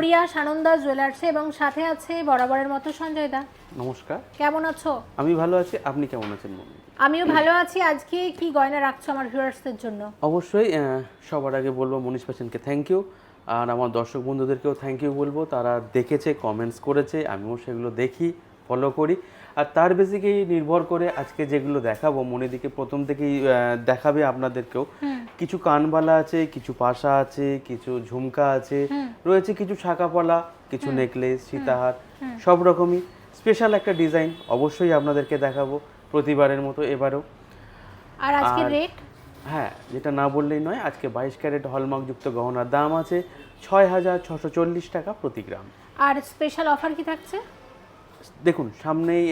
Korea Sananda জুয়েলার্সে এবং সাথে আছে বরাবরের মতো সঞ্জয় দা। নমস্কার। কেমন আছো? আমি ভালো আছি আপনি কেমন আছেন মনি আমিও ভালো আছি। আজকে কি গয়না রাখছো আমার ভিউয়ার্সদের জন্য? অবশ্যই সবার আগে বলব মনীষ পেশেন্টকে থ্যাংক ইউ আর আমার দর্শক বন্ধুদেরকেও থ্যাংক ইউ বলব। তারা দেখেছে কমেন্টস করেছে আমিও সেগুলো দেখি ফলো করি। আর তার বেসিকেই নির্ভর করে আজকে যেগুলো দেখাবো মনিদিকে প্রথম থেকেই দেখাবে আপনাদেরকেও। কিছু কানবালা আছে কিছু পাশা আছে কিছু ঝুমকা আছে রয়েছে কিছু শাঁকাপলা কিছু নেকলেস সীতাহার সব রকমই। স্পেশাল একটা ডিজাইন অবশ্যই আপনাদেরকে দেখাবো প্রতিবারের মতো এবারও। আর আজকে রেট হ্যাঁ যেটা না বললেই নয় আজকে বাইশ ক্যারেট হলমার্কযুক্ত গহনার দাম আছে ছয় হাজার ছশো চল্লিশ টাকা প্রতি গ্রাম। আর স্পেশাল অফার কি থাকছে? দেখুন সামনেই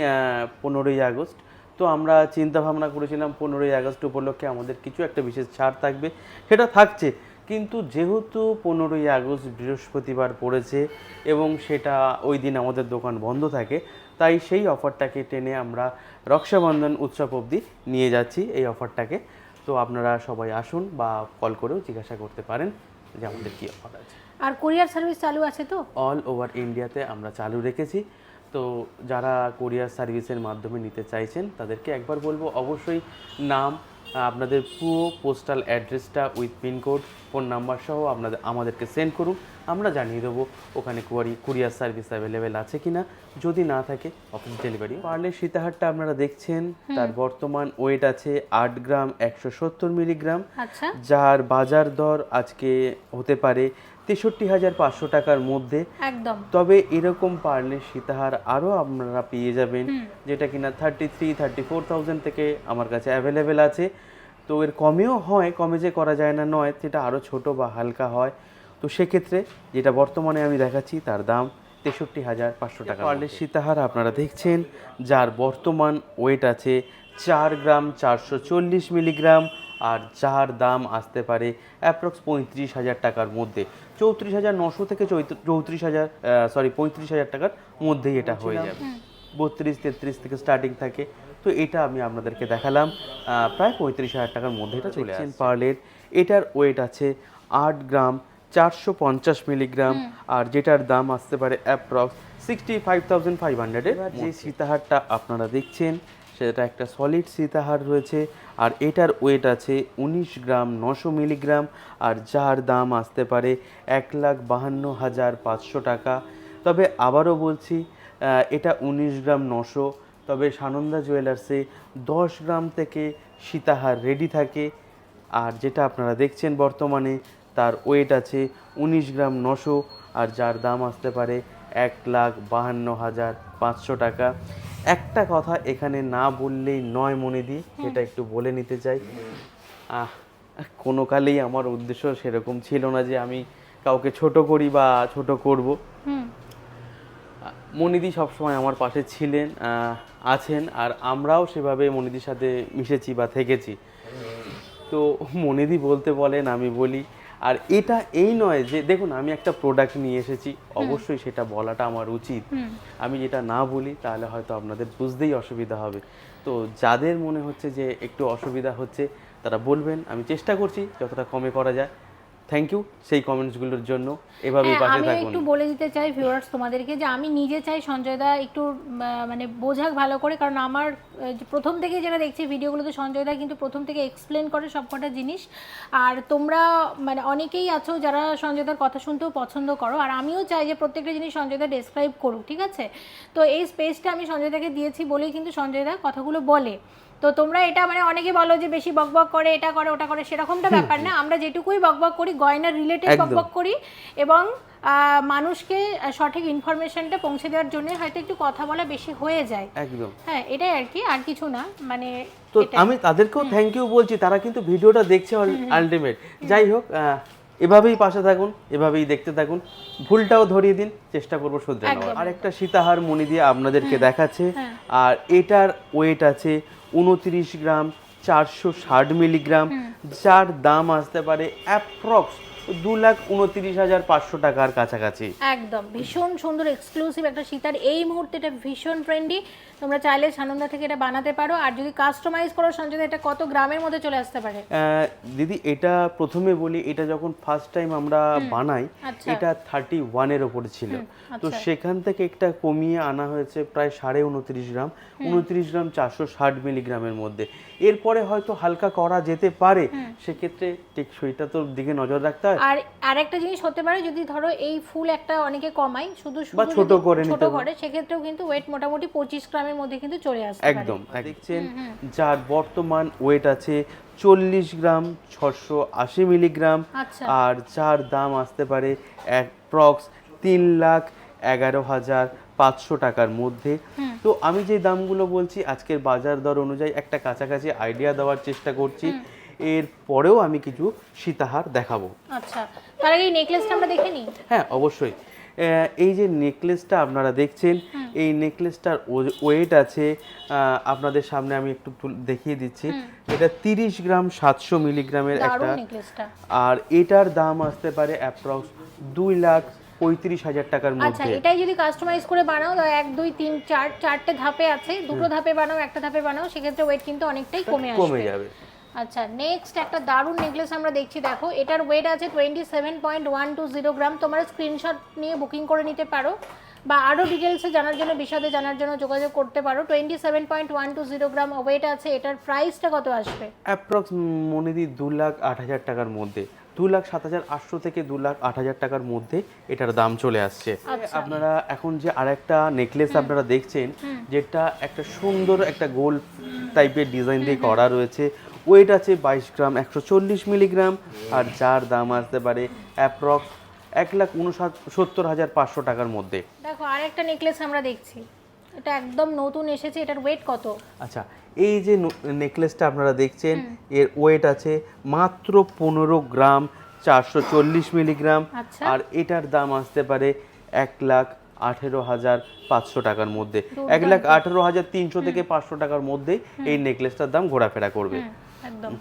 পনেরোই আগস্ট। তো আমরা চিন্তা ভাবনা করেছিলাম পনেরোই আগস্ট উপলক্ষে আমাদের কিছু একটা বিশেষ ছাড় থাকবে। সেটা থাকছে কিন্তু যেহেতু পনেরোই আগস্ট বৃহস্পতিবার পড়েছে এবং সেটা ওই দিন আমাদের দোকান বন্ধ থাকে তাই সেই অফারটাকে টেনে আমরা রক্ষাবন্ধন উৎসব অবধি নিয়ে যাচ্ছি এই অফারটাকে। তো আপনারা সবাই আসুন বা কল করেও জিজ্ঞাসা করতে পারেন যে আমাদের কী অফার আছে। আর কোরিয়ার সার্ভিস চালু আছে তো? অল ওভার ইন্ডিয়াতে আমরা চালু রেখেছি। তো যারা কোরিয়ার সার্ভিসের মাধ্যমে নিতে চাইছেন তাদেরকে একবার বলব অবশ্যই নাম আপনাদের পুরো পোস্টাল অ্যাড্রেসটা উইথ পিনকোড ফোন নাম্বার সহ আপনাদের আমাদেরকে সেন্ড করুন। আমরা জানিয়ে দেবো ওখানে কুয়ারি কুরিয়ার সার্ভিস অ্যাভেলেবেল আছে কিনা। যদি না থাকে অফিস ডেলিভারি পারলে সীতাহারটা আপনারা দেখছেন তার বর্তমান ওয়েট আছে আট গ্রাম একশো সত্তর মিলিগ্রাম। আচ্ছা। যার বাজার দর আজকে হতে পারে তেষট্টি হাজার পাঁচশো টাকার মধ্যে। একদম। তবে এরকম পারলে সীতাহার আরও আপনারা পেয়ে যাবেন যেটা কিনা thirty three thirty four thousand থেকে আমার কাছে অ্যাভেলেবেল আছে। তো এর কমেও হয় কমে যে করা যায় না নয় সেটা আরও ছোট বা হালকা হয়। তো সেক্ষেত্রে যেটা বর্তমানে আমি দেখাচ্ছি তার দাম তেষট্টি হাজার পাঁচশো টাকা পারলে সীতাহার আপনারা দেখছেন যার বর্তমান ওয়েট আছে চার গ্রাম চারশো চল্লিশ মিলিগ্রাম আর যার দাম আসতে পারে অ্যাপ্রক্স পঁয়ত্রিশ হাজার টাকার মধ্যে। চৌত্রিশ হাজার নশো থেকে চৈত- চৌত্রিশ হাজার সরি পঁয়ত্রিশ হাজার টাকার মধ্যেই এটা হয়ে যাবে। বত্রিশ তেত্রিশ থেকে স্টার্টিং থাকে। তো এটা আমি আপনাদেরকে দেখালাম। প্রায় পঁয়ত্রিশ হাজার টাকার মধ্যে এটা চলে আসছে। পার্লের এটার ওয়েট আছে আট গ্রাম চারশো পঞ্চাশ মিলিগ্রাম। আর যেটার দাম আসতে পারে approx sixty five thousand five হান্ড্রেডের যে সীতাহারটা আপনারা দেখছেন সেটা একটা সলিড সীতাহার রয়েছে, আর এটার ওয়েট আছে উনিশ গ্রাম নশো মিলিগ্রাম, আর যার দাম আসতে পারে এক লাখ বাহান্ন হাজার পাঁচশো টাকা। তবে আবারও বলছি এটা উনিশ গ্রাম নশো, তবে সানন্দা জুয়েলার্সে দশ গ্রাম থেকে সীতাহার রেডি থাকে। আর যেটা আপনারা দেখছেন বর্তমানে, তার ওয়েট আছে উনিশ গ্রাম নশো, আর যার দাম আসতে পারে এক লাখ বাহান্ন হাজার পাঁচশো টাকা। একটা কথা এখানে না বললেই নয় মনে দিই সেটা একটু বলে নিতে চাই। আহ, কোনো কালেই আমার উদ্দেশ্য সেরকম ছিল না যে আমি কাউকে ছোট করি বা ছোট করব। মনিদি সবসময় আমার পাশে ছিলেন আছেন আর আমরাও সেভাবে মনিদির সাথে মিশেছি বা থেকেছি। তো মনিদি বলতে বলেন আমি বলি আর এটা এই নয় যে দেখুন আমি একটা প্রোডাক্ট নিয়ে এসেছি অবশ্যই সেটা বলাটা আমার উচিত। আমি যেটা না বলি তাহলে হয়তো আপনাদের বুঝতেই অসুবিধা হবে। তো যাদের মনে হচ্ছে যে একটু অসুবিধা হচ্ছে তারা বলবেন আমি চেষ্টা করছি যতটা কমে করা যায়। থ্যাংক ইউ সেই কমেন্টসগুলোর জন্য। এভাবেই হ্যাঁ, পাশে আমি একটু বলে দিতে চাই ভিউয়ার্স তোমাদেরকে যে আমি নিজে চাই সঞ্জয় দা একটু মানে বোঝাক ভালো করে কারণ আমার প্রথম থেকে যেটা দেখছি ভিডিওগুলোতে সঞ্জয় দা কিন্তু প্রথম থেকে এক্সপ্লেন করে সবকটা জিনিস। আর তোমরা মানে অনেকেই আছো যারা সঞ্জয় দার কথা শুনতেও পছন্দ করো আর আমিও চাই যে প্রত্যেকটা জিনিস সঞ্জয় দা ডেসক্রাইব করুক ঠিক আছে? তো এই স্পেসটা আমি সঞ্জয় দাকে দিয়েছি বলেই কিন্তু সঞ্জয় দা কথাগুলো বলে। তো তোমরা এটা মানে অনেকে বলো যে বেশি বকবক করে এটা করে ওটা করে সেরকমটা ব্যাপার না। আমরা যেটুকুই বকবক করি গয়নার রিলেটেড। বকবক করি এবং মানুষকে সঠিক ইনফরমেশনটা পৌঁছে দেওয়ার জন্য হয়তো একটু কথা বলা বেশি হয়ে যায়। একদম। হ্যাঁ এটাই আর কি আর কিছু না মানে তো আমি তাদেরকেও থ্যাংক ইউ বলছি তারা কিন্তু ভিডিওটা দেখছে আলটিমেট যাই হোক এভাবেই পাশে থাকুন এভাবেই দেখতে থাকুন। ভুলটাও ধরিয়ে দিন চেষ্টা করব শুধরে নেওয়ার। আর একটা সীতাহার মণি দিয়ে আপনাদেরকে দেখাচ্ছে আর এটার ওয়েট আছে উনত্রিশ গ্রাম চারশো ষাট মিলিগ্রাম যার দাম আসতে পারে অ্যাপ্রক্স দু লাখ উনত্রিশ হাজার পাঁচশো টাকার কাছাকাছি। একদম ভীষণ সুন্দর এক্সক্লুসিভ একটা সীতার। এই মুহূর্তে এটা ভীষণ ট্রেন্ডি তোমরা চাইলে সানন্দা থেকে এটা বানাতে পারো। আর যদি কাস্টমাইজ করো সঞ্জয় এটা কত গ্রামের মধ্যে চলে আসতে পারে? দিদি এটা প্রথমে বলি এটা যখন ফার্স্ট টাইম আমরা বানাই আচ্ছা। এটা থার্টি ওয়ানের ওপরে ছিল। তো আচ্ছা। সেখান থেকে একটা কমিয়ে আনা হয়েছে প্রায় সাড়ে উনত্রিশ গ্রাম। উনত্রিশ গ্রাম চারশো ষাট মিলিগ্রামের মধ্যে। এরপরে হয়তো হালকা করা যেতে পারে। সেক্ষেত্রে টেকসইটা তো দিকে নজর রাখতে হয়। আর আরেকটা জিনিস হতে পারে যদি ধরো এই ফুল একটা অনেকে কমায় শুধু শুধু বা ছোট করে ছোট করে সেক্ষেত্রেও কিন্তু ওয়েট মোটামুটি পঁচিশ গ্রামের মধ্যে কিন্তু চলে পারে। একদম দেখছেন যার বর্তমান ওয়েট আছে চল্লিশ গ্রাম ছশো আশি মিলিগ্রাম আচ্ছা। আর যার দাম আসতে পারে অ্যাপ্রক্স তিন লাখ এগারো হাজার পাঁচশো টাকার মধ্যে। তো আমি যে দামগুলো বলছি আজকের বাজার দর অনুযায়ী একটা কাছাকাছি আইডিয়া দেওয়ার চেষ্টা করছি। এর পরেও আমি কিছু সীতাহার দেখাবো। আচ্ছা তার আগে এই নেকলেসটা আমরা দেখে নিই। হ্যাঁ অবশ্যই। এই যে নেকলেসটা আপনারা দেখছেন এই নেকলেসটার ওয়েট আছে আপনাদের সামনে আমি একটু দেখিয়ে দিচ্ছি। এটা তিরিশ গ্রাম সাতশো মিলিগ্রামের একটা। আর এটার দাম আসতে পারে অ্যাপ্রক্স দুই লাখ পঁয়ত্রিশ হাজার টাকার আচ্ছা মধ্যে এটাই যদি কাস্টমাইজ করে বানাও এক দুই তিন চার চারটে ধাপে আছে দুটো ধাপে বানাও একটা ধাপে বানাও সেক্ষেত্রে ওয়েট কিন্তু অনেকটাই কমে আসবে। কমে যাবে। আচ্ছা নেক্সট একটা দারুণ নেকলেস আমরা দেখছি দেখো। এটার ওয়েট আছে twenty seven point one two zero gram তোমরা স্ক্রিনশট নিয়ে বুকিং করে নিতে পারো বা আরও ডিটেলসে জানার জন্য বিশদে জানার জন্য যোগাযোগ করতে পারো। Twenty seven point one two zero gram weight আছে। এটার প্রাইসটা কত আসবে? অ্যাপ্রক্স মনে দিই দু লাখ আট হাজার টাকার মধ্যে। দু লাখ সাত হাজার আটশো থেকে দু লাখ আট হাজার টাকার মধ্যে এটার দাম চলে আসছে। আচ্ছা। আপনারা এখন যে আরেকটা নেকলেস আপনারা দেখছেন যেটা একটা সুন্দর একটা গোল টাইপের ডিজাইন দিয়ে করা রয়েছে। ওয়েট আছে বাইশ গ্রাম একশো চল্লিশ মিলিগ্রাম আর যার দাম আসতে পারে অ্যাপ্রক্স এক লাখ উনষাট সত্তর হাজার পাঁচশো টাকার মধ্যে। দেখো আরেকটা নেকলেস আমরা দেখছি। এটা একদম নতুন এসেছে এটার ওয়েট কত? আচ্ছা এই যে নেকলেসটা আপনারা দেখছেন এর ওয়েট আছে মাত্র পনেরো গ্রাম চারশো চল্লিশ মিলিগ্রাম আচ্ছা। আর এটার দাম আসতে পারে এক লাখ আঠেরো হাজার পাঁচশো টাকার মধ্যে। এক লাখ আঠেরো হাজার তিনশো থেকে পাঁচশো টাকার মধ্যে এই নেকলেসটার দাম ঘোরাফেরা করবে। একদম।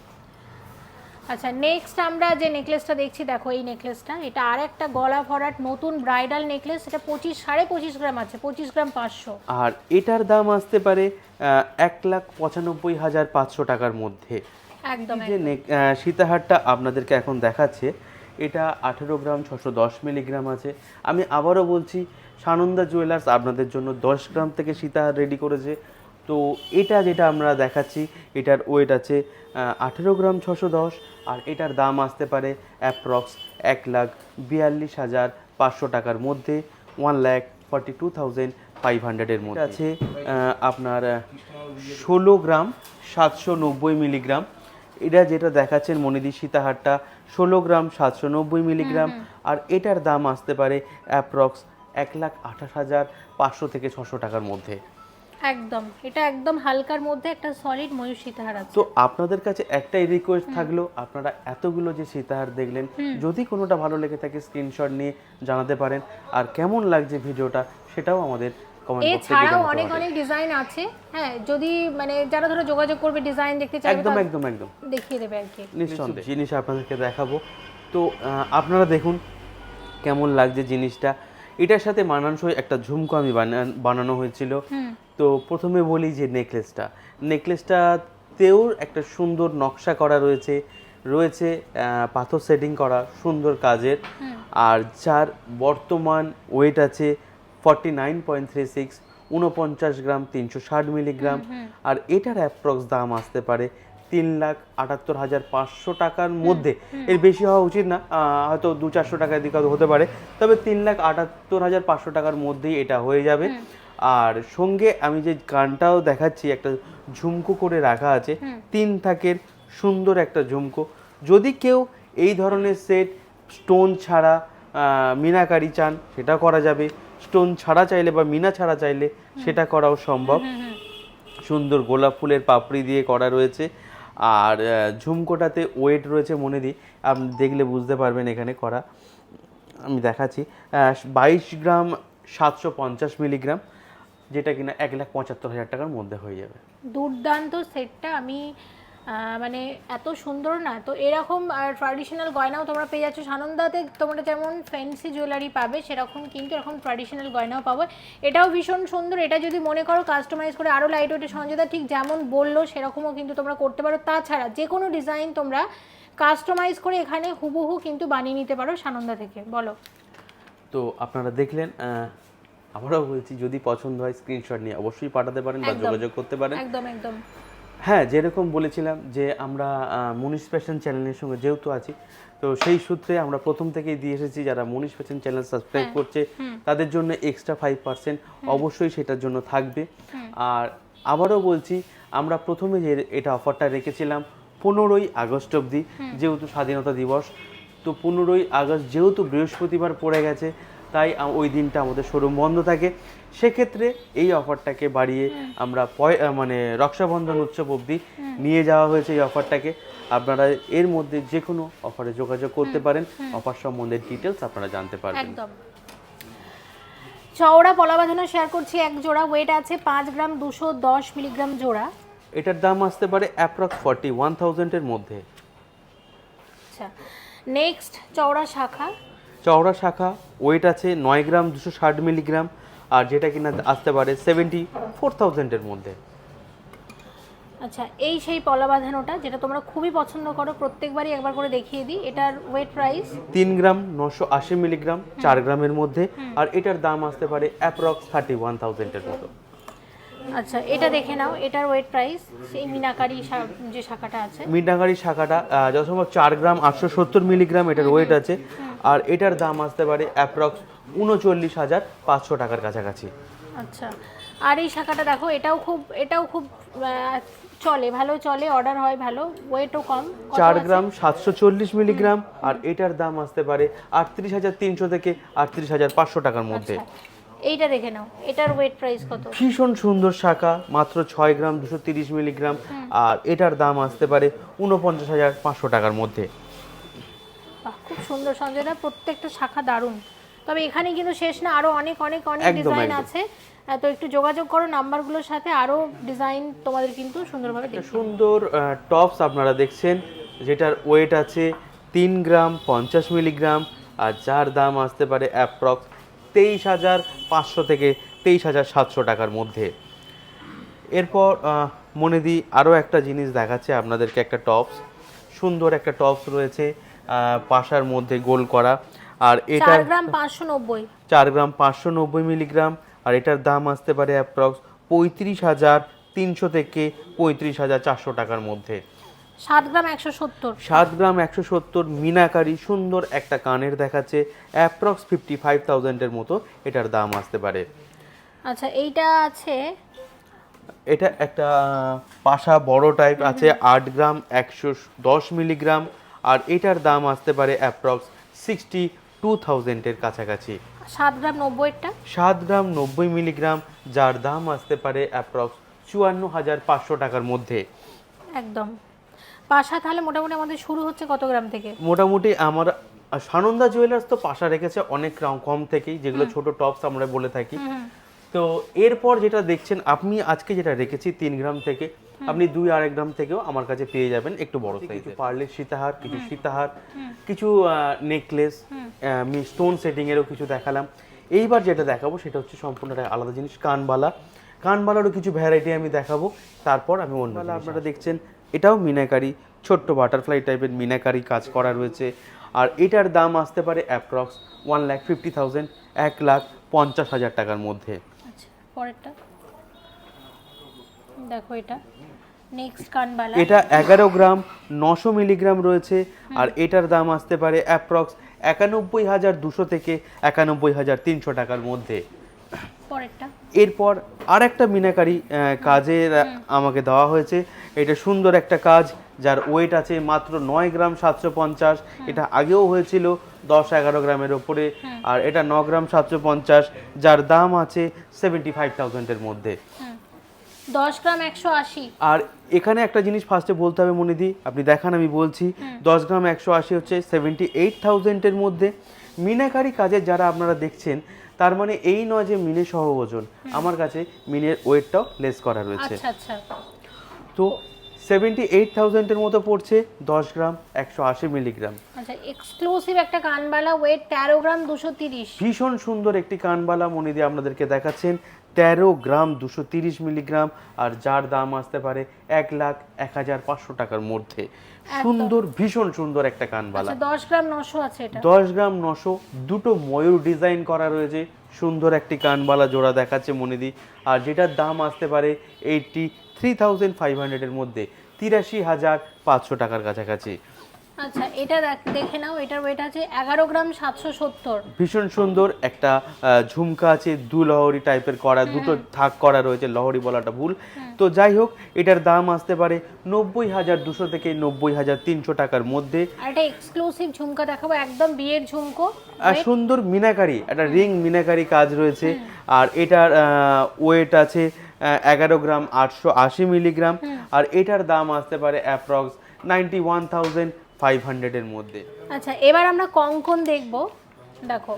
আচ্ছা নেক্সট আমরা যে নেকলেসটা দেখছি দেখো এই নেকলেসটা এটা আর একটা গলা ভরাট নতুন ব্রাইডাল নেকলেস এটা পঁচিশ সাড়ে পঁচিশ গ্রাম আছে পঁচিশ গ্রাম পাঁচশো। আর এটার দাম আসতে পারে এক লাখ পঁচানব্বই হাজার পাঁচশো টাকার মধ্যে। একদম যে সীতাহারটা আপনাদেরকে এখন দেখাচ্ছে এটা আঠেরো গ্রাম ছশো দশ মিলিগ্রাম আছে। আমি আবারও বলছি সানন্দা জুয়েলার্স আপনাদের জন্য দশ গ্রাম থেকে সীতাহার রেডি করেছে। তো এটা যেটা আমরা দেখাচ্ছি এটার ওয়েট আছে আঠেরো গ্রাম ছশো দশ আর এটার দাম আসতে পারে অ্যাপ্রক্স এক লাখ বিয়াল্লিশ হাজার পাঁচশো টাকার মধ্যে one lakh forty two thousand five হান্ড্রেডের মধ্যে। আছে আপনার ষোলো গ্রাম সাতশো নব্বই মিলিগ্রাম। এটা যেটা দেখাচ্ছেন মনিদি সীতাহারটা ষোলো গ্রাম সাতশো নব্বই মিলিগ্রাম। আর এটার দাম আসতে পারে অ্যাপ্রক্স এক লাখ আঠাশ হাজার পাঁচশো থেকে ছশো টাকার মধ্যে। একদম। এটা একদম হালকার মধ্যে একটা সলিড ময়ূর সীতাহার আছে। তো আপনাদের কাছে একটাই রিকোয়েস্ট থাকল আপনারা এতগুলো যে সীতাহার দেখলেন যদি কোনোটা ভালো লেগে থাকে স্ক্রিনশট নিয়ে জানাতে পারেন। আর কেমন লাগছে ভিডিওটা সেটাও আমাদের এছাড়াও অনেক অনেক ডিজাইন আছে হ্যাঁ যদি মানে যারা ধরো যোগাযোগ করবে ডিজাইন দেখতে চাইবে একদম একদম একদম। দেখিয়ে দেবে আর কি। নিঃসন্দেহে জিনিস আপনাদেরকে দেখাবো। তো আপনারা দেখুন কেমন লাগছে জিনিসটা। এটার সাথে মানানসই একটা ঝুমকো আমি বানান- বানানো হয়েছিল। তো প্রথমে বলি যে নেকলেসটা। নেকলেসটাতেও একটা সুন্দর নকশা করা রয়েছে। রয়েছে পাথর সেটিং করা সুন্দর কাজের। আর যার বর্তমান ওয়েট আছে forty nine point three six উনপঞ্চাশ গ্রাম তিনশো ষাট মিলিগ্রাম। আর এটার অ্যাপ্রক্স দাম আসতে পারে তিন লাখ আটাত্তর হাজার পাঁচশো টাকার মধ্যে। এর বেশি হওয়া উচিত না। হয়তো দু চারশো টাকার দিকে হতে পারে। তবে তিন লাখ আটাত্তর হাজার পাঁচশো টাকার মধ্যেই এটা হয়ে যাবে। আর সঙ্গে আমি যে গানটাও দেখাচ্ছি একটা ঝুমকো করে রাখা আছে তিন থাকের সুন্দর একটা ঝুমকো। যদি কেউ এই ধরনের সেট স্টোন ছাড়া মিনাকারি চান সেটা করা যাবে। স্টোন ছাড়া চাইলে বা মিনা ছাড়া চাইলে সেটা করাও সম্ভব। সুন্দর গোলাপ ফুলের পাপড়ি দিয়ে করা রয়েছে। আর ঝুমকোটাতে ওয়েট রয়েছে মনে দিই। আপনি দেখলে বুঝতে পারবেন এখানে করা। আমি দেখাচ্ছি। বাইশ গ্রাম সাতশো পঞ্চাশ মিলিগ্রাম। যেটা কিনা এক লাখ পঁচাত্তর হাজার টাকার মধ্যে হয়ে যাবে। দুর্দান্ত সেটটা আমি মানে এত সুন্দর না। তো এরকম ট্র্যাডিশনাল গয়নাও তোমরা পেয়ে যাচ্ছ। সানন্দাতে তোমরা যেমন ফ্যান্সি জুয়েলারি পাবে সেরকম কিন্তু এরকম ট্র্যাডিশনাল গয়নাও পাবে। এটাও ভীষণ সুন্দর। এটা যদি মনে করো কাস্টমাইজ করে আরও লাইট ওয়েটে সঞ্জয়দা ঠিক যেমন বলল সেরকমও কিন্তু তোমরা করতে পারো। তাছাড়া যে কোনো ডিজাইন তোমরা কাস্টমাইজ করে এখানে হুবহু কিন্তু বানিয়ে নিতে পারো সানন্দা থেকে। বলো। তো আপনারা দেখলেন আহ, আবারও বলছি যদি পছন্দ হয় স্ক্রিনশট নিয়ে অবশ্যই পাঠাতে পারেন বা যোগাযোগ করতে পারেন। একদম একদম। হ্যাঁ যেরকম বলেছিলাম যে আমরা মনীষ ফ্যাশন চ্যানেলের সঙ্গে যেহেতু আছি তো সেই সূত্রে আমরা প্রথম থেকেই দিয়ে এসেছি যারা মনীষ ফ্যাশন চ্যানেল সাবস্ক্রাইব করছে তাদের জন্য এক্সট্রা ফাইভ পার্সেন্ট অবশ্যই সেটার জন্য থাকবে। আর আবারও বলছি আমরা প্রথমে যে এটা অফারটা রেখেছিলাম পনেরোই আগস্ট অবধি যেহেতু স্বাধীনতা দিবস তো পনেরোই আগস্ট যেহেতু বৃহস্পতিবার পড়ে গেছে তাই ওই দিনটা আমাদের শোরুম বন্ধ থাকে। সেক্ষেত্রে এই অফারটাকে বাড়িয়ে আমরা পয়- আহ, মানে রক্ষাবন্ধন উৎসব অবধি নিয়ে যাওয়া হয়েছে এই অফারটাকে। আপনারা এর মধ্যে যে কোনো অফারে যোগাযোগ করতে পারেন। অফার সম্বন্ধে ডিটেলস আপনারা জানতে পারবেন। একদম। চওড়া পলা বাঁধানো শেয়ার করছি এক জোড়া। ওয়েট আছে পাঁচ গ্রাম দুশো দশ মিলিগ্রাম জোড়া। এটার দাম আসতে পারে অ্যাপ্রক্স ফর্টি ওয়ান থাউজেন্ডের মধ্যে। আচ্ছা। নেক্সট চওড়া শাখা। চওড়া শাখা ওয়েট আছে নয় গ্রাম দুশো ষাট মিলিগ্রাম আর যেটা কিনা আসতে পারে সেভেন্টি ফোর থাউজেন্ডের মধ্যে। আচ্ছা এই সেই পলা বাঁধানোটা যেটা তোমরা খুবই পছন্দ করো প্রত্যেকবারই একবার করে দেখিয়ে দিই এটার ওয়েট প্রাইস তিন গ্রাম নশো আশি মিলিগ্রাম চার গ্রামের মধ্যে আর এটার দাম আসতে পারে অ্যাপ্রক্স থার্টি ওয়ান থাউজেন্ডের মতো। আচ্ছা এটা দেখে নাও এটার ওয়েট প্রাইস সেই মিনাকারি যে শাখাটা আছে। মিনাকারি শাখাটা যথাসম্ভব চার গ্রাম আটশো সত্তর মিলিগ্রাম এটার ওয়েট আছে। আর এটার দাম আসতে পারে অ্যাপ্রক্স উনচল্লিশ হাজার পাঁচশো টাকার কাছাকাছি। আচ্ছা আর এই শাখাটা দেখো এটাও খুব এটাও খুব চলে ভালো চলে অর্ডার হয় ভালো ওয়েটও কম চার গ্রাম সাতশো চল্লিশ মিলিগ্রাম আর এটার দাম আসতে পারে আটত্রিশ হাজার তিনশো থেকে আটত্রিশ হাজার পাঁচশো টাকার মধ্যে। আচ্ছা, এইটা দেখে নাও এটার ওয়েট প্রাইস কত? ভীষণ সুন্দর শাখা মাত্র ছয় গ্রাম দুশো তিরিশ মিলিগ্রাম আর এটার দাম আসতে পারে উনপঞ্চাশ হাজার পাঁচশো টাকার মধ্যে। খুব সুন্দর সঞ্জয়দা প্রত্যেকটা শাখা দারুণ। তবে এখানে কিন্তু শেষ না আরও অনেক অনেক অনেক ডিজাইন আছে। তো একটু যোগাযোগ করো নাম্বারগুলোর সাথে আরও ডিজাইন তোমাদের কিন্তু সুন্দরভাবে সুন্দর টপস আপনারা দেখছেন যেটার ওয়েট আছে তিন গ্রাম পঞ্চাশ মিলিগ্রাম আর যার দাম আসতে পারে অ্যাপ্রক্স তেইশ হাজার পাঁচশো থেকে তেইশ হাজার সাতশো টাকার মধ্যে। এরপর মনে দিই আরও একটা জিনিস দেখাচ্ছে আপনাদেরকে একটা টপস সুন্দর একটা টপস রয়েছে। পাশার মধ্যে গোল করা। আর এটা গ্রাম পাঁচশো নব্বই। চার গ্রাম পাঁচশো নব্বই মিলিগ্রাম। আর এটার দাম আসতে পারে অ্যাপ্রক্স পঁয়ত্রিশ হাজার তিনশো থেকে পঁয়ত্রিশ হাজার চারশো টাকার মধ্যে। সাত গ্রাম একশো সত্তর। সাত গ্রাম একশো সত্তর মিনাকারি সুন্দর একটা কানের দেখাচ্ছে। অ্যাপ্রক্স ফিফটি ফাইভ থাউজেন্ডের মতো এটার দাম আসতে পারে। আচ্ছা এইটা আছে? এটা একটা পাশা বড় টাইপ আছে আট গ্রাম একশো দশ মিলিগ্রাম। আর এটার দাম আসতে পারে অ্যাপ্রক্স সিক্সটি টু থাউজেন্ডের কাছাকাছি। সাত গ্রাম নব্বইটা? সাত গ্রাম নব্বই মিলিগ্রাম যার দাম আসতে পারে অ্যাপ্রক্স চুয়ান্ন হাজার পাঁচশো টাকার মধ্যে। একদম। পাশা তাহলে মোটামুটি আমাদের শুরু হচ্ছে কত গ্রাম থেকে? মোটামুটি আমার সানন্দা জুয়েলার্স তো পাশা রেখেছে অনেক কম থেকেই যেগুলো ছোট টপস আমরা বলে থাকি। তো এরপর যেটা দেখছেন আপনি আজকে যেটা রেখেছি তিন গ্রাম থেকে আপনি দুই আড়াই গ্রাম থেকেও আমার কাছে পেয়ে যাবেন একটু বড় সাইজে পার্লের সীতাহার কিছু সীতাহার কিছু নেকলেস আমি স্টোন সেটিং এরও কিছু দেখালাম। এইবার যেটা দেখাবো সেটা হচ্ছে সম্পূর্ণ একটা আলাদা জিনিস কানবালা। কানবালারও কিছু ভ্যারাইটি আমি দেখাবো। তারপর আমি অন্য আপনারা দেখছেন এটাও মিনাকারি ছোট্ট বাটারফ্লাই টাইপের মিনাকারি কাজ করা রয়েছে। আর এটার দাম আসতে পারে approx one lakh fifty thousand এক লাখ পঞ্চাশ হাজার টাকার মধ্যে। পরেরটা। দেখো এটা। নেক্সট কানবালা এটা এগারো গ্রাম নশো মিলিগ্রাম রয়েছে আর এটার দাম আসতে পারে অ্যাপ্রক্স একানব্বই হাজার দুশো থেকে একানব্বই হাজার তিনশো টাকার মধ্যে। পরেরটা। এরপর আর একটা মিনাকারি কাজের আমাকে দেওয়া হয়েছে। এটা সুন্দর একটা কাজ। যার ওয়েট আছে মাত্র নয় গ্রাম সাতশো পঞ্চাশ। এটা আগেও হয়েছিল দশ এগারো গ্রামের ওপরে। আর এটা ন গ্রাম সাতশো পঞ্চাশ যার দাম আছে সেভেন্টি ফাইভ থাউজেন্ডের মধ্যে। দশ গ্রাম একশো আশি। আর এখানে একটা জিনিস ফার্স্টে বলতে হবে মনিদি আপনি দেখান আমি বলছি। দশ গ্রাম একশো আশি হচ্ছে সেভেন্টি এইট থাউজেন্ডের মধ্যে। মিনাকারি কাজের যারা আপনারা দেখছেন তার মানে এই নয় যে মিনে সহ ওজন। আমার কাছে মিনের ওয়েটটাও লেস করা রয়েছে। আচ্ছা আচ্ছা। তো সেভেন্টি এইট থাউজেন্ডের মতো পড়ছে দশ গ্রাম একশো আশি মিলিগ্রাম আচ্ছা এক্সক্লুসিভ একটা কানবালা ওয়েট তেরো গ্রাম দুশো তিরিশ। ভীষণ সুন্দর একটি কানবালা মনিদি আপনাদেরকে দেখাচ্ছেন। তেরো গ্রাম দুশো তিরিশ মিলিগ্রাম আর যার দাম আসতে পারে এক লাখ এক হাজার পাঁচশো টাকার মধ্যে। সুন্দর ভীষণ সুন্দর একটা কানবালা। আচ্ছা দশ গ্রাম নশো আছে এটা। দশ গ্রাম নশো দুটো ময়ূর ডিজাইন করা রয়েছে। সুন্দর একটি কানবালা জোড়া দেখাচ্ছে মনিদি। আর যেটার দাম আসতে পারে এইটটি থ্রি থাউজেন্ড ফাইভ হান্ড্রেডের মধ্যে। তিরাশি হাজার পাঁচশো টাকার কাছাকাছি। আচ্ছা এটা দেখ- নাও এটার ওয়েট আছে এগারো গ্রাম সাতশো সত্তর। ভীষণ সুন্দর একটা ঝুমকা আছে দু লহরি টাইপের করা দুটো থাক করা রয়েছে লহরি বলাটা ভুল। তো যাই হোক এটার দাম আসতে পারে নব্বই হাজার দুশো থেকে নব্বই হাজার তিনশো টাকার মধ্যে। এটা এক্সক্লুসিভ ঝুমকা দেখাবো একদম বিয়ের ঝুমকো আর সুন্দর মিনাকারি একটা রিং মিনাকারি কাজ রয়েছে। আর এটার ওয়েট আছে এগারো গ্রাম আটশো আশি মিলিগ্রাম। আর এটার দাম আসতে পারে approx ninety one thousand five হান্ড্রেডের মধ্যে। আচ্ছা এবার আমরা কঙ্কন দেখব। দেখো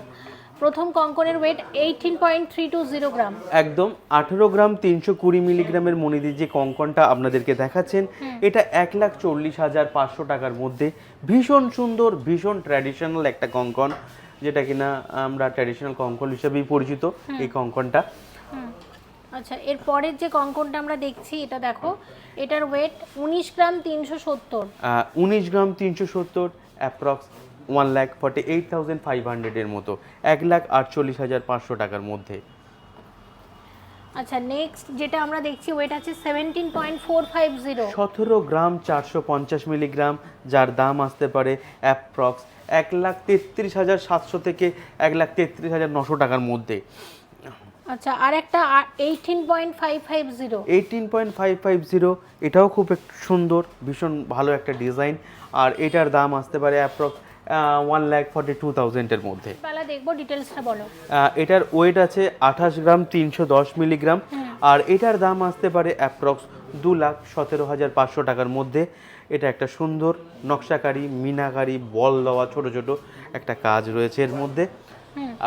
প্রথম কঙ্কনের weight eighteen point three two zero gram. একদম আঠেরো গ্রাম তিনশো কুড়ি মিলিগ্রামের মনিদির যে কঙ্কনটা আপনাদেরকে দেখাচ্ছেন এটা এক লাখ চল্লিশ হাজার পাঁচশো টাকার মধ্যে। ভীষণ সুন্দর ভীষণ ট্র্যাডিশনাল একটা কঙ্কন যেটা কিনা আমরা ট্র্যাডিশনাল কঙ্কন হিসেবেই পরিচিত এই কঙ্কনটা। আচ্ছা এর পরের যে কঙ্কনটা আমরা দেখছি এটা দেখো এটার ওয়েট উনিশ গ্রাম তিনশো সত্তর। উনিশ গ্রাম তিনশো সত্তর approx one lakh forty eight thousand five হান্ড্রেডের মতো এক লাখ আটচল্লিশ হাজার পাঁচশো টাকার মধ্যে। আচ্ছা নেক্সট যেটা আমরা দেখছি ওয়েট আছে seventeen point four five zero সতেরো গ্রাম চারশো পঞ্চাশ মিলিগ্রাম যার দাম আসতে পারে অ্যাপ্রক্স এক লাখ তেত্রিশ হাজার সাতশো থেকে এক লাখ তেত্রিশ হাজার নশো টাকার মধ্যে। আচ্ছা আর একটা eighteen point five five zero eighteen point five five zero এটাও খুব সুন্দর ভীষণ ভালো একটা ডিজাইন। আর এটার দাম আসতে পারে approx one lakh forty two থাউজেন্ডের মধ্যে। দেখব ডিটেলসটা বলো। এটার ওয়েট আছে আঠাশ গ্রাম তিনশো দশ মিলিগ্রাম। আর এটার দাম আসতে পারে অ্যাপ্রক্স দু লাখ সতেরো হাজার পাঁচশো টাকার মধ্যে। এটা একটা সুন্দর নকশাকারী মিনাকারি বল দেওয়া ছোট ছোট একটা কাজ রয়েছে এর মধ্যে।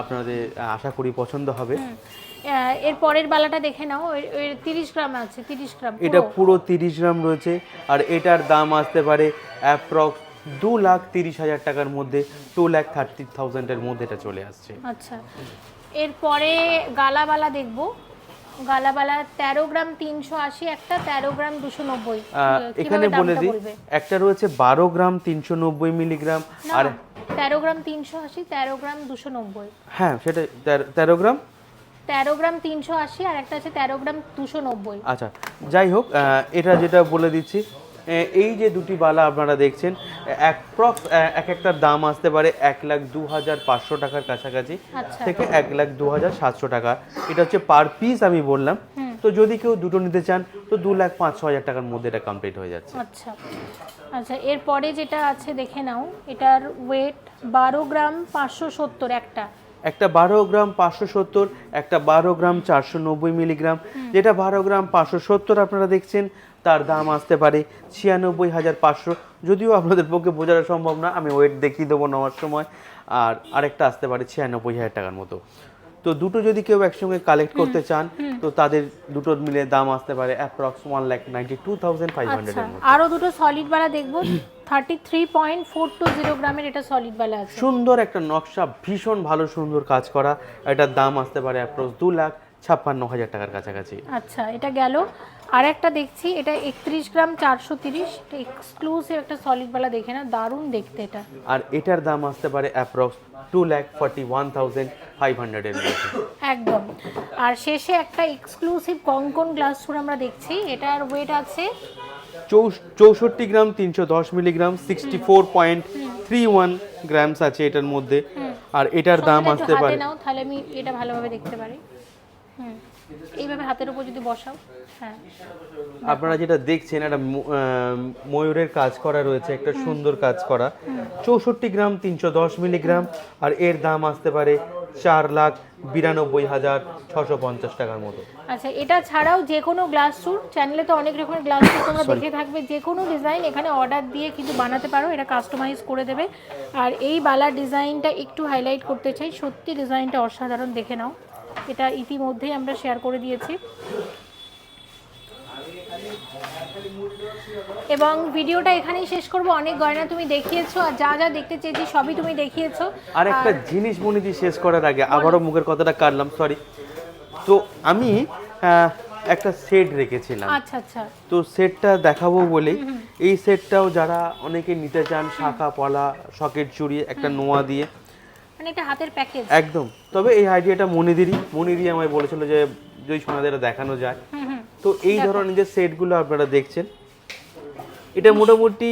আপনাদের আশা করি পছন্দ হবে। এর পরের বালাটা দেখে নাও এর- তিরিশ গ্রাম আছে তিরিশ গ্রাম এটা পুরো। তিরিশ গ্রাম রয়েছে আর এটার দাম আসতে পারে অ্যাপ্রক্স দু লাখ তিরিশ হাজার টাকার মধ্যে টু লাখ থার্টি থাউজেন্ডের মধ্যে এটা চলে আসছে। আচ্ছা এরপরে গালাবালা দেখব। গালাবালা তেরো গ্রাম তিনশো আশি একটা তেরো গ্রাম দুশো নব্বই। এখানে বলে দিই একটা রয়েছে বারো গ্রাম তিনশো নব্বই মিলিগ্রাম আর তেরো গ্রাম তিনশো আশি তেরো গ্রাম দুশো নব্বই। হ্যাঁ সেটা তেরো গ্রাম তেরো গ্রাম তিনশো আশি আর একটা আছে তেরো গ্রাম দুশো নব্বই। আচ্ছা যাই হোক এটা যেটা বলে দিচ্ছি এই যে দুটি বালা আপনারা দেখছেন এক অ্যাপ্রক্স এক একটার দাম আসতে পারে এক লাখ দু হাজার পাঁচশো টাকার কাছাকাছি আচ্ছা। থেকে এক লাখ দু হাজার সাতশো টাকা। এটা হচ্ছে পার পিস আমি বললাম। তো যদি কেউ দুটো নিতে চান তো দু লাখ পাঁচ ছ হাজার টাকার মধ্যে এটা কমপ্লিট হয়ে যাচ্ছে। আচ্ছা। আচ্ছা এরপরে যেটা আছে দেখে নাও এটার ওয়েট বারো গ্রাম পাঁচশো সত্তর একটা। একটা বারো গ্রাম পাঁচশো সত্তর, একটা বারো গ্রাম চারশো নব্বই মিলিগ্রাম। যেটা বারো গ্রাম পাঁচশো সত্তর আপনারা দেখছেন, তার দাম আসতে পারে ছিয়ানব্বই হাজার পাঁচশো। যদিও আপনাদের পক্ষে বোঝানো সম্ভব না, আমি ওয়েট দেখিয়ে দেবো নেওয়ার সময়। আর আরেকটা আসতে পারে ছিয়ানব্বই হাজার টাকার মতো। তো দুটো যদি কেউ একসঙ্গে কালেক্ট করতে চান তো তাদের দুটোর মিলে দাম আসতে পারে approx one lakh ninety two thousand five hundred আরও আরও দুটো সলিড বালা দেখব thirty three point four two zero গ্রামের এটা সলিড বালা আছে। সুন্দর একটা নকশা ভীষণ ভালো সুন্দর কাজ করা এটার দাম আসতে পারে অ্যাপ্রক্স দু লাখ ছাপ্পান্ন হাজার টাকার কাছাকাছি। আচ্ছা এটা গেল। আর একটা দেখছি এটা একত্রিশ গ্রাম চারশো তিরিশ এক্সক্লুসিভ একটা সলিড বালা দেখে না দারুণ দেখতে এটা। আর এটার দাম আসতে পারে approx two lakh forty one thousand five হান্ড্রেডের মধ্যে। একদম। আর শেষে একটা এক্সক্লুসিভ কঙ্কন গ্লাস সুর আমরা দেখছি এটার ওয়েট আছে? চৌষট্টি গ্রাম তিনশো দশ milligram sixty four point three one grams আছে এটার মধ্যে। আর এটার দাম আসতে পারে নাও তাহলে আমি এটা ভালোভাবে দেখতে পারি। হুম। এইভাবে হাতের উপর যদি বসাও হ্যাঁ। আপনারা যেটা দেখছেন একটা ময়ূরের কাজ করা রয়েছে একটা সুন্দর কাজ করা। চৌষট্টি গ্রাম তিনশো দশ মিলিগ্রাম আর এর দাম আসতে পারে চার লাখ বিরানব্বই হাজার ছশো পঞ্চাশ টাকার মতো। আচ্ছা এটা ছাড়াও যে কোনো গ্লাস স্যুট চ্যানেলে তো অনেক রকমের গ্লাস স্যুট তোমরা দেখে থাকবে। যে কোনো ডিজাইন এখানে অর্ডার দিয়ে কিন্তু বানাতে পারো এটা কাস্টমাইজ করে দেবে। আর এই বালার ডিজাইনটা একটু হাইলাইট করতে চাই সত্যি ডিজাইনটা অসাধারণ দেখে নাও। এটা ইতিমধ্যেই আমরা শেয়ার করে দিয়েছি। এবং ভিডিওটা এখানেই শেষ করব। অনেক গয়না তুমি দেখিয়েছো আর যা যা দেখতে চেয়েছি সবই তুমি দেখিয়েছো। আর একটা জিনিস মনিদি শেষ করার আগে আবারও মুখের কথাটা কাটলাম সরি তো আমি একটা সেট রেখেছিলাম। আচ্ছা আচ্ছা। তো সেটটা দেখাবো বলে এই সেটটাও যারা অনেকে নিতে চান শাখা পলা সকেট চুড়ি একটা নোয়া দিয়ে মানে এটা হাতের প্যাকেজ একদম। তবে এই আইডিয়াটা মনিদিরি মনিদি আমায় বলেছিল যে যদি সোনাদের দেখানো যায়। তো এই ধরনের যে সেটগুলো আপনারা দেখছেন এটা মোটামুটি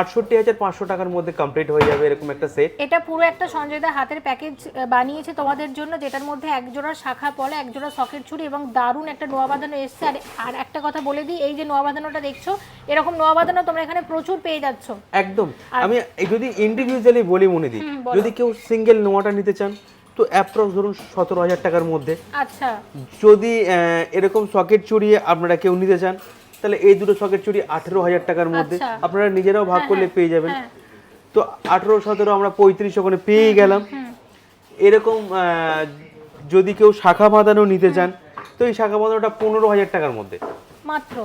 আটষট্টি হাজার পাঁচশো টাকার মধ্যে কমপ্লিট হয়ে যাবে এরকম একটা সেট এটা পুরো একটা সঞ্জয়দা হাতের প্যাকেজ বানিয়েছে তোমাদের জন্য যেটার মধ্যে এক জোড়া শাখা পলা এক জোড়া সকেট ছুরি এবং দারুণ একটা নোয়া বাঁধানো এসছে। আর আর একটা কথা বলে দিই এই যে নোয়া বাঁধানোটা দেখছ এরকম নোয়া বাঁধানো তোমরা এখানে প্রচুর পেয়ে যাচ্ছ। একদম। আমি যদি ইন্ডিভিজুয়ালি বলি মনিদি যদি কেউ সিঙ্গেল নোয়াটা নিতে চান তো অ্যাপ্রক্স ধরুন সতেরো হাজার টাকার মধ্যে। আচ্ছা। যদি এরকম সকেট চুড়িয়ে আপনারা কেউ নিতে চান তাহলে এই দুটো সকেট চুরি আঠেরো হাজার টাকার মধ্যে আচ্ছা। আপনারা নিজেরাও ভাগ করলে পেয়ে যাবেন। হ্যাঁ। তো আঠেরো সতেরো আমরা পঁয়ত্রিশ ওখানে পেয়ে গেলাম। এরকম যদি কেউ শাখা বাঁধানো নিতে চান তো এই শাখা বাঁধানোটা পনেরো হাজার টাকার মধ্যে। মাত্র।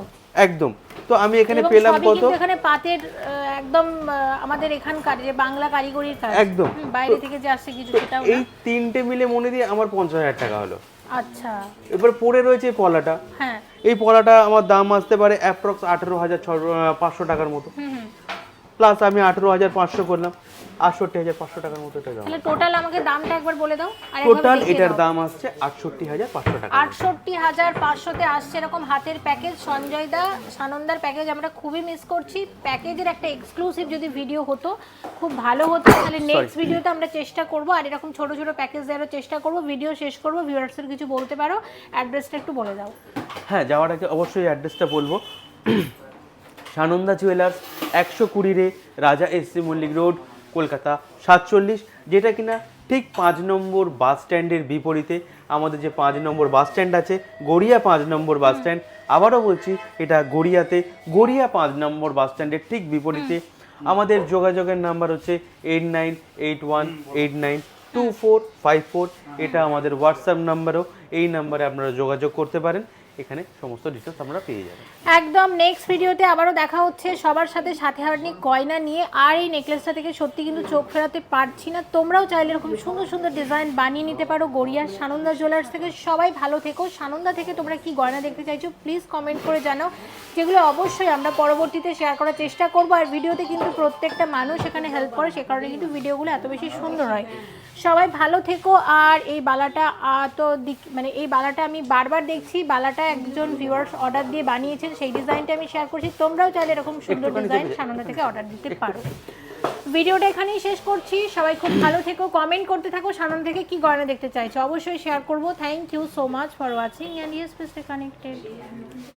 একদম। তো আমি এখানে পেলাম কত? এখানে পাতের একদম আমাদের এখানকার যে বাংলা কারিগরির কাজ। একদম। বাইরে থেকে যে আসছে কিছু সেটাও এই তিনটে মিলে মনে দিয়ে আমার পঞ্চাশ হাজার টাকা হলো। আচ্ছা। এবার পড়ে রয়েছে পলাটা। হ্যাঁ। এই পড়াটা আমার দাম আসতে পারে অ্যাপ্রক্স আঠেরো হাজার পাঁচশো টাকার মতো। প্লাস আমি আঠেরো হাজার পাঁচশো করলাম। আটষট্টি হাজার পাঁচশো টাকার মতো এটা দাম। তাহলে টোটাল আমাকে দামটা একবার বলে দাও আর টোটাল এটার দাম আসছে আটষট্টি হাজার পাঁচশো টাকা। আটষট্টি হাজার পাঁচশোতে আসছে এরকম হাতের প্যাকেজ সঞ্জয় দা সানন্দার প্যাকেজ আমরা খুবই মিস করছি। প্যাকেজের একটা এক্সক্লুসিভ যদি ভিডিও হতো খুব ভালো হতো। তাহলে নেক্সট ভিডিওতে আমরা চেষ্টা করব আর এরকম ছোট ছোট প্যাকেজ দেওয়ার চেষ্টা করব। ভিডিও শেষ করব ভিউয়ার্সের কিছু বলতে পারো। অ্যাড্রেসটা একটু বলে দাও। হ্যাঁ যাওয়ার আগে অবশ্যই অ্যাড্রেসটা বলব। সানন্দা জুয়েলার্স একশো কুড়িরে Raja S C Mallick road Kolkata সাতচল্লিশ যেটা কিনা ঠিক পাঁচ নম্বর বাস স্ট্যান্ডের বিপরীতে। আমাদের যে পাঁচ নম্বর বাস স্ট্যান্ড আছে গড়িয়া পাঁচ নম্বর বাস স্ট্যান্ড। আবারও বলছি এটা গড়িয়াতে গড়িয়া পাঁচ নম্বর বাস স্ট্যান্ডের ঠিক বিপরীতে। আমাদের যোগাযোগের নাম্বার হচ্ছে eight nine eight one eight nine two four five four. এটা আমাদের হোয়াটসঅ্যাপ নাম্বারও। এই নাম্বারে আপনারা যোগাযোগ করতে পারেন। এখানে সমস্ত ডিটেলস আপনারা পেয়ে যাবেন। একদম নেক্সট ভিডিওতে আবারও দেখা হচ্ছে। সবার সাথে সাথে হারানি গয়না নিয়ে, আর এই নেকলেসটা থেকে সত্যি কিন্তু চোখ ফেরাতে পারছি না। তোমরাও চাইলে এরকম সুন্দর সুন্দর ডিজাইন বানিয়ে নিতে পারো। গড়িয়ার সানন্দা জুয়েলার্স থেকে সবাই ভালো থেকো। সানন্দা থেকে তোমরা কি গয়না দেখতে চাইছো প্লিজ কমেন্ট করে জানাও। যেগুলো অবশ্যই আমরা পরবর্তীতে শেয়ার করার চেষ্টা করব। আর ভিডিওতে কিন্তু প্রত্যেকটা মানুষ এখানে হেল্প করে, সে কারণে কিন্তু ভিডিওগুলো এত বেশি সুন্দর হয়। সবাই ভালো থেকো। আর এই বালাটা তো মানে এই বালাটা আমি বারবার দেখছি। বালাটা একজন ভিউয়ার্স অর্ডার দিয়ে বানিয়েছেন সেই ডিজাইনটা আমি শেয়ার করছি। তোমরাও চাইলে এরকম সুন্দর ডিজাইন দেখে- থেকে অর্ডার দিতে পারো। ভিডিওটা এখানেই শেষ করছি। সবাই খুব ভালো থেকো কমেন্ট করতে থাকো সানন্দ থেকে কি গয়না দেখতে চাইছো? অবশ্যই শেয়ার করব। Thank you so much for watching and yes connected